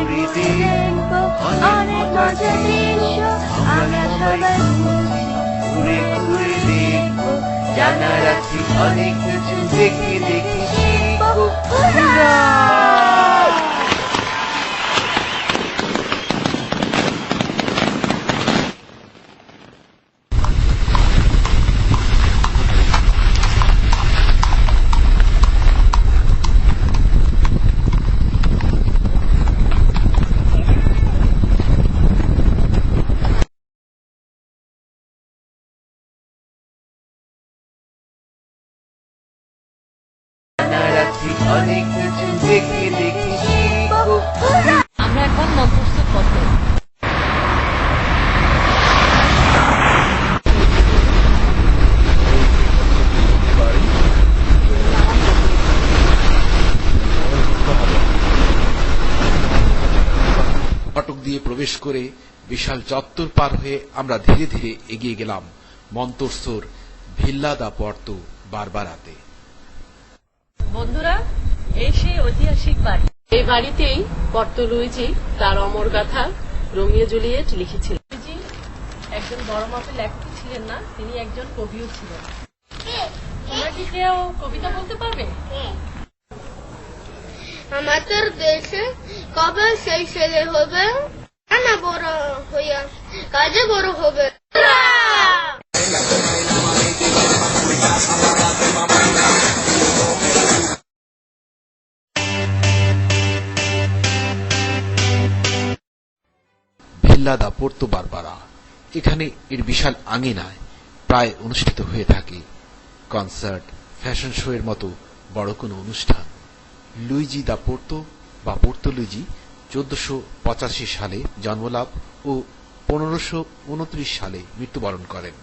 ঘুরে দেখব অনেক মজা দৃশ্য আমরা সবাই ঘুরে ঘুরে দেখব জানার আছে অনেক কিছু দেখে দেখে শিখব হুররা! জানার আছে অনেক কিছু দেখে দেখে শিখব। আমরা এখন মধ্যস্থ পথে। ফটক দিয়ে প্রবেশ করে বিশাল চত্বর পার হয়ে আমরা ধীরে ধীরে এগিয়ে গেলাম মন্তরসোর ভিল্লাদা পর্ত বারবারাতে। বন্ধুরা এই সেই ঐতিহাসিক বাড়ি। এই বাড়িতেই পর্তো লুইজি তার অমর গাথা রোমিও জুলিয়েট লিখেছিলেন। লুইজি একজন বড় মাপের লেখক ছিলেন না তিনি একজন কবিও ছিলেন। তোমরা কি কেউ কবিতা বলতে পারবে? আমাদের দেশে কবে সেই ছেলে হবে? না বড় হইয়া কাজে বড় হবে? ভিল্লাদা পর্তো বারবারা। এখানে এর বিশাল আঙিনায় প্রায় অনুষ্ঠিত হয়ে থাকে কনসার্ট, ফ্যাশন শো এর মতো বড় কোনো অনুষ্ঠান। লুইজি দা পোর্তো বা পোর্তো লুইজি চোদ্দশো পঁচাশি সালে জন্মলাভ ও পনেরোশো উনত্রিশ সালে মৃত্যুবরণ করেন।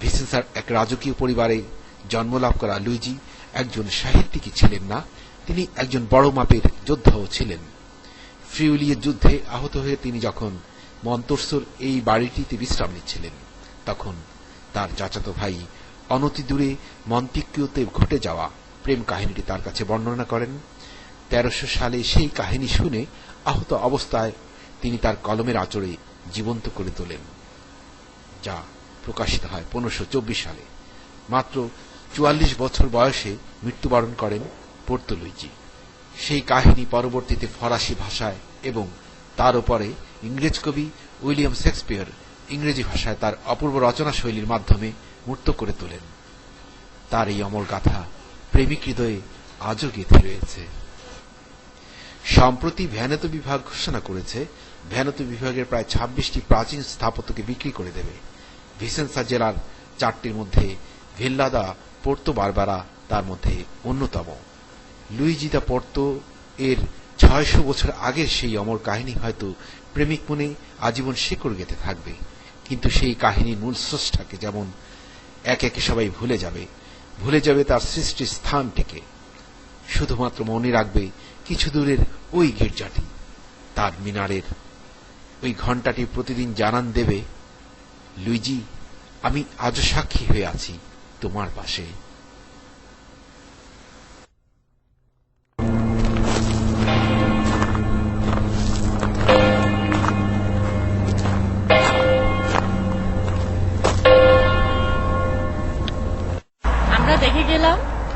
ভিসেন্সার এক রাজকীয় পরিবারে জন্মলাভ করা লুইজি একজন সাহিত্যিকই ছিলেন না, তিনি একজন বড় মাপের যোদ্ধাও ছিলেন। ফ্রিউলিয়ের যুদ্ধে আহত হয়ে তিনি যখন মন্তরসোর এই বাড়িটিতে বিশ্রাম নিচ্ছিলেন। তখন তার চাচাতো ভাই অনতি দূরে মন্তিক্রিয়তে ঘটে যাওয়া প্রেম কাহিনীটি তার কাছে বর্ণনা করেন। তেরোশো সালে সেই কাহিনী শুনে আহত অবস্থায় তিনি তার কলমের আচরে জীবন্ত করে তোলেন, যা প্রকাশিত হয় পনেরোশো চব্বিশ সালে। মাত্র চুয়াল্লিশ বছর বয়সে মৃত্যুবরণ করেন পোর্তলুইজি। সেই কাহিনী পরবর্তীতে ফরাসি ভাষায় এবং তার উপরে ইংরেজ কবি উইলিয়াম শেক্সপিয়ার ইংরেজি ভাষায় তার অপূর্ব রচনা শৈলীর মাধ্যমে মূর্ত করে তোলেন। তার এই অমর গাথা প্রেমিক হৃদয়ে আজও গেঁথে রয়েছে। সম্প্রতি ভ্যানত বিভাগ ঘোষণা করেছে, ভ্যানত বিভাগের প্রায় ছাব্বিশটি প্রাচীন স্থাপত্যকে বিক্রি করে দেবে। ভিসেন্সা জেলার চারটির মধ্যে ভিল্লাদা, পোর্তো বারবারা তার মধ্যে অন্যতম। লুইজি দা পোর্তো এর ছয়শো বছর আগের সেই অমর কাহিনী হয়তো প্রেমিক মনে আজীবন শেকড় গেতে থাকবে। কিন্তু সেই কাহিনীর মূল স্রষ্টাকে যেমন এক একে সবাই ভুলে যাবে ভুলে যাবে তার সৃষ্টির স্থানটিকে। শুধুমাত্র মনে রাখবে কিছু দূরের ওই গির্জাটি, তার মিনারের। ওই ঘন্টাটি প্রতিদিন জানান দেবে, লুইজি, আমি আজও সাক্ষী হয়ে আছি তোমার পাশে।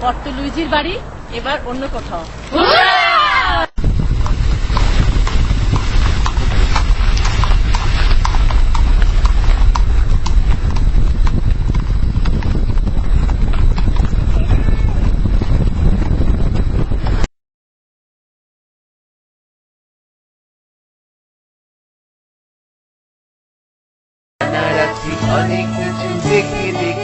গর্ত লুইজির বাড়ি এবার অন্য কোথাও। অনেক কিছু দেখে দেখে